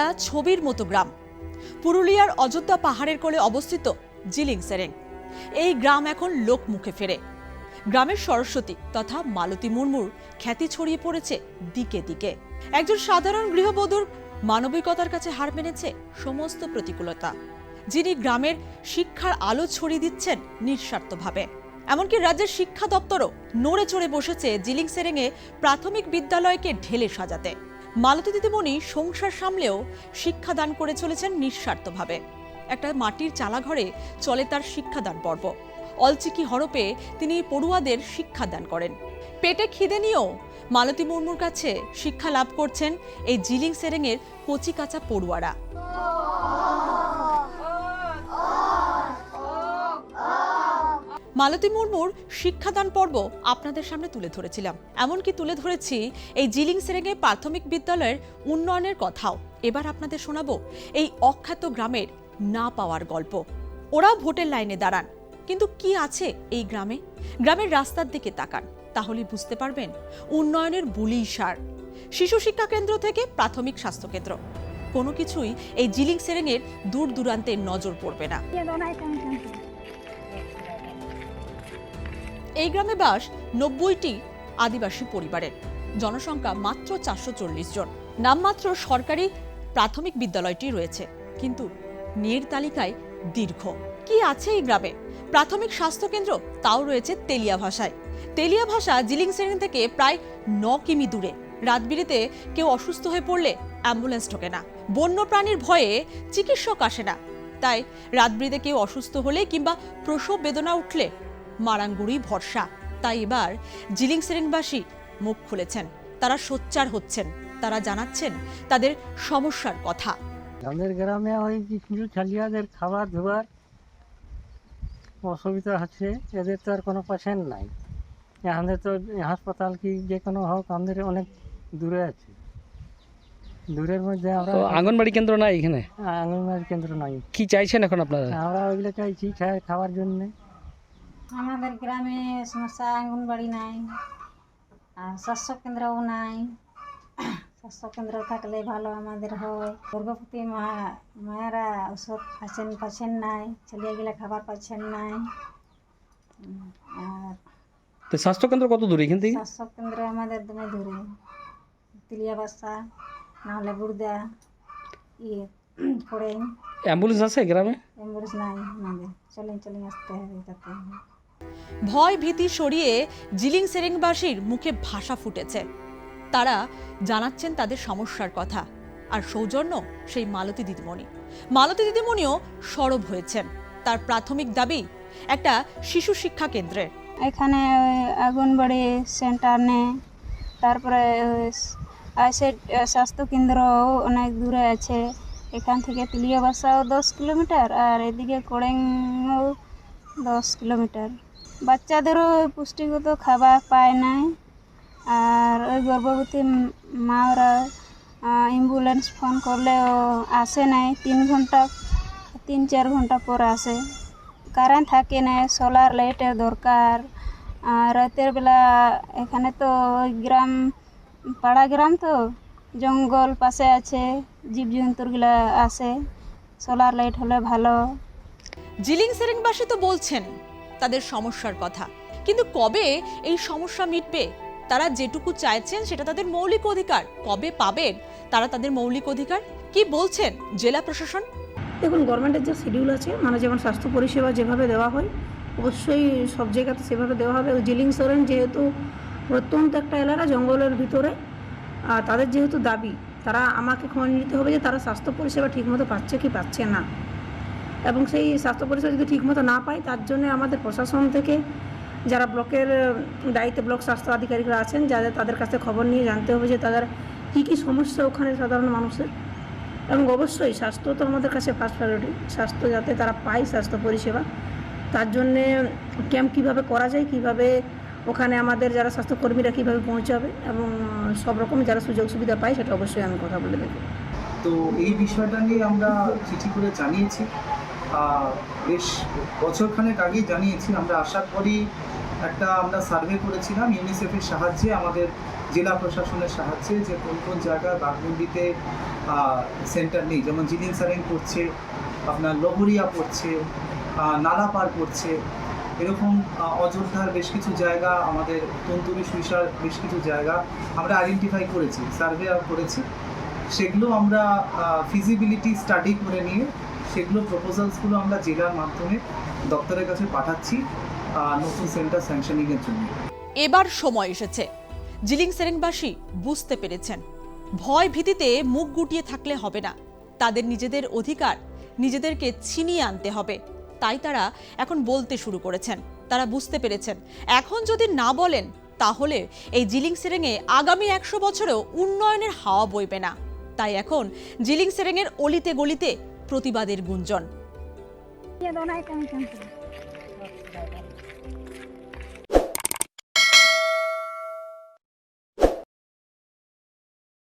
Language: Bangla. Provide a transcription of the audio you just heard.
একটা ছবির মতো গ্রাম। পুরুলিয়ার অযোধ্যা পাহাড়ের কোলে অবস্থিত জিলিং সেরেং। এই গ্রাম এখন লোক মুখে ফেরে। গ্রামের সরস্বতী তথা মালতী মুর্মুর খ্যাতি ছড়িয়ে পড়েছে দিকে দিকে। একজন সাধারণ গৃহবধূর মানবিকতার কাছে হার মেনেছে সমস্ত প্রতিকূলতা, যিনি গ্রামের শিক্ষার আলো ছড়িয়ে দিচ্ছেন নিঃস্বার্থভাবে। এমনকি রাজ্যের শিক্ষা দপ্তরও নড়ে চড়ে বসেছে জিলিং সেরেঙে প্রাথমিক বিদ্যালয়কে ঢেলে সাজাতে। মালতী দিদিমণি সংসার সামলেও শিক্ষাদান করে চলেছেন নিঃস্বার্থভাবে। একটা মাটির চালাঘরে চলে তার শিক্ষাদান পর্ব। অলচিকি হরপে তিনি পড়ুয়াদের শিক্ষাদান করেন। পেটে খিদে নিয়েও মালতী মুর্মুর কাছে শিক্ষা লাভ করছেন এই জিলিং সেরেঙের কচি কাঁচা পড়ুয়ারা। মালতী মুর্মুর শিক্ষাদান পর্ব আপনাদের সামনে তুলে ধরেছিলাম। এমনকি তুলে ধরেছি এই জিলিং সেরেঙে প্রাথমিক বিদ্যালয়ের উন্নয়নের কথাও। এবার আপনাদের শোনাবো এই অখ্যাত গ্রামের না পাওয়ার গল্প। ওরাও ভোটের লাইনে দাঁড়ান। কিন্তু কি আছে এই গ্রামে? গ্রামের রাস্তার দিকে তাকান, তাহলে বুঝতে পারবেন উন্নয়নের বুলি সার। শিশু শিক্ষা কেন্দ্র থেকে প্রাথমিক স্বাস্থ্য কেন্দ্র কোনো কিছুই এই জিলিং সেরেঙের দূর দূরান্তে নজর পড়বে না। এই গ্রামে বাস নব্বইটি আদিবাসী পরিবারের। জনসংখ্যা মাত্র চারশো চল্লিশ জন। নামমাত্র সরকারি প্রাথমিক বিদ্যালয়টি রয়েছে। কিন্তু নির তালিকায় দীর্ঘ। কি আছে এই গ্রামে? প্রাথমিক স্বাস্থ্যকেন্দ্র তাও রয়েছে তেলিয়া ভাষায়। তেলিয়া ভাষা জিলিং শ্রেণি থেকে প্রায় ন কিমি দূরে। রাতবিরেতে কেউ অসুস্থ হয়ে পড়লে অ্যাম্বুলেন্স ঢোকে না। বন্য প্রাণীর ভয়ে চিকিৎসক আসে না। তাই রাতবিরেতে কেউ অসুস্থ হলে কিংবা প্রসব বেদনা উঠলে মারাঙ্গুড়ি ভরসা। তাই এবার জিলিং সেরেংবাসী মুখ খুলেছেন। তারা সোচ্চার হচ্ছেন। তারা জানাচ্ছেন তাদের সমস্যার কথা। আমাদের গ্রামে ওই কিছু ছালিয়াদের খাবার ধোয়ার অসুবিধা আছে এদের তো আর কোনো পেশেন্ট নাই। আমাদের তো হাসপাতাল কি যে কোনো হোক আমাদের অনেক দূরে আছে। দূরের মধ্যে আমরা তো আঙ্গনবাড়ি কেন্দ্র নাই এখানে? আঙ্গনবাড়ি কেন্দ্র নাই। কি চাইছেন এখন আপনারা? আমরা ওইগুলো চাইছি খাওয়ার জন্যে। আমাদের গ্রামে সমস্যা আঙ্গনবাড়ি নাই আর স্বাস্থ্য কেন্দ্রও নাই স্বাস্থ্য কেন্দ্র থাকলে ভালো আমাদের হয় গর্ভবতী মা মায়েরা ওষুধ পাচ্ছেন পাচ্ছেন নাই ছেলেগুলা খাবার পাচ্ছেন নাই উম, আর তো স্বাস্থ্যকেন্দ্র কত দূরে এখান থেকে স্বাস্থ্য কেন্দ্র আমাদের দমে দূরে তিলিয়া বাসা নাহলে বুড়দা ইয়ে পড়ে অ্যাম্বুলেন্স আছে গ্রামে অ্যাম্বুলেন্স নাই আমাদের চলে চলে আসতে হবে যেতে হবে ভয় ভীতি সরিয়ে জিলিং সেরেংবাসীর মুখে ভাষা ফুটেছে। তারা জানাচ্ছেন তাদের সমস্যার কথা। আর সৌজন্য সেই মালতী দিদিমণি। মালতী দিদিমণিও সরব হয়েছেন। তার প্রাথমিক দাবি, একটা শিশু শিক্ষা কেন্দ্রের এখানে ওই আঙ্গনবাড়ি সেন্টার নেই। তারপরে স্বাস্থ্য কেন্দ্রও অনেক দূরে আছে। এখান থেকে তিলিয়া বাসাও দশ কিলোমিটার আর এদিকে কোড়েংও দশ কিলোমিটার। বাচ্চাদেরও পুষ্টিগত খাবার পায় নাই। আর ওই গর্ভবতী মারা অ্যাম্বুলেন্স ফোন করলেও আসে নাই। তিন ঘণ্টা, তিন, চার ঘণ্টা পর আসে। কারেন্ট থাকে না সোলার লাইটের দরকার। আর রাতের বেলা এখানে তো গ্রাম, পাড়া গ্রাম তো, জঙ্গল পাশে আছে জীবজন্তুরগুলা আসে। সোলার লাইট হলে ভালো। জিলিং সেরেংবাসী তো বলছেন তাদের সমস্যার কথা। কিন্তু কবে এই সমস্যা মিটবে? তারা যেটুকু চাইছেন সেটা তাদের মৌলিক অধিকার। কবে পাবেন তারা তাদের মৌলিক অধিকার? কি বলছেন জেলা প্রশাসন? দেখুন, গভর্নমেন্টের যে শিডিউল আছে মানে যেমন স্বাস্থ্য পরিষেবা যেভাবে দেওয়া হয়, অবশ্যই সব জায়গাতে সেভাবে দেওয়া হবে। ওই জিলিং সরেন যেহেতু প্রত্যন্ত একটা এলাকা জঙ্গলের ভিতরে তাদের যেহেতু দাবি, তারা আমাকে খবর নিতে হবে যে তারা স্বাস্থ্য পরিষেবা ঠিকমতো পাচ্ছে কি পাচ্ছে না। এবং সেই স্বাস্থ্য পরিষেবা যদি ঠিকমতো না পায়, তার জন্য আমাদের প্রশাসন থেকে যারা ব্লকের দায়িত্বে ব্লক স্বাস্থ্য আধিকারিকরা আছেন যাদের তাদের কাছে খবর নিয়ে জানতে হবে যে তাদের কী কী সমস্যা ওখানে সাধারণ মানুষের। এবং অবশ্যই স্বাস্থ্য তো আমাদের কাছে ফার্স্ট প্রায়োরিটি স্বাস্থ্য যাতে তারা পায় স্বাস্থ্য পরিষেবা। তার জন্যে ক্যাম্প কীভাবে করা যায়, কীভাবে ওখানে আমাদের যারা স্বাস্থ্যকর্মীরা কীভাবে পৌঁছাবে এবং সব রকম যারা সুযোগ সুবিধা পায়, সেটা অবশ্যই আমি কথা বলে দেবো। তো এই বিষয়টা নিয়ে আমরা চিঠি করে জানিয়েছি। বেশ বছরখানেক আগেই জানিয়েছি, আমরা আশা করি একটা আমরা সার্ভে করেছিলাম ইউনিসেফের সাহায্যে, আমাদের জেলা প্রশাসনের সাহায্যে যে কোন কোন জায়গায় বাঘমুন্ডিতে সেন্টার নেই। যেমন জিলিং সারেং পড়ছে, আপনার লহরিয়া পড়ছে নালাপার পড়ছে, এরকম অযোধ্যার বেশ কিছু জায়গা, আমাদের তন্তুরি সুইসার বেশ কিছু জায়গা আমরা আইডেন্টিফাই করেছি সার্ভে করেছি। সেগুলো আমরা ফিজিবিলিটি স্টাডি করে নিয়ে সেগুলো প্রপোজালসগুলো আমরা জেলার মাধ্যমে দপ্তরের কাছে পাঠাচ্ছি নতুন সেন্টার স্যাংশনিংয়ের জন্য। এবার সময় এসেছে। জিলিং সেরেংবাসী বুঝতে পেরেছেন। ভয় ভীতিতে মুখ গুটিয়ে থাকলে হবে না। তাদের নিজেদের অধিকার নিজেদেরকে ছিনিয়ে আনতে হবে। তাই তারা এখন বলতে শুরু করেছেন। তারা বুঝতে পেরেছেন। এখন যদি না বলেন, তাহলে এই জিলিং সেরেঙে আগামী একশো বছরেও উন্নয়নের হাওয়া বইবে না। তাই এখন জিলিং সেরেঙের অলিতে গলিতে প্রতিবাদের গুঞ্জন।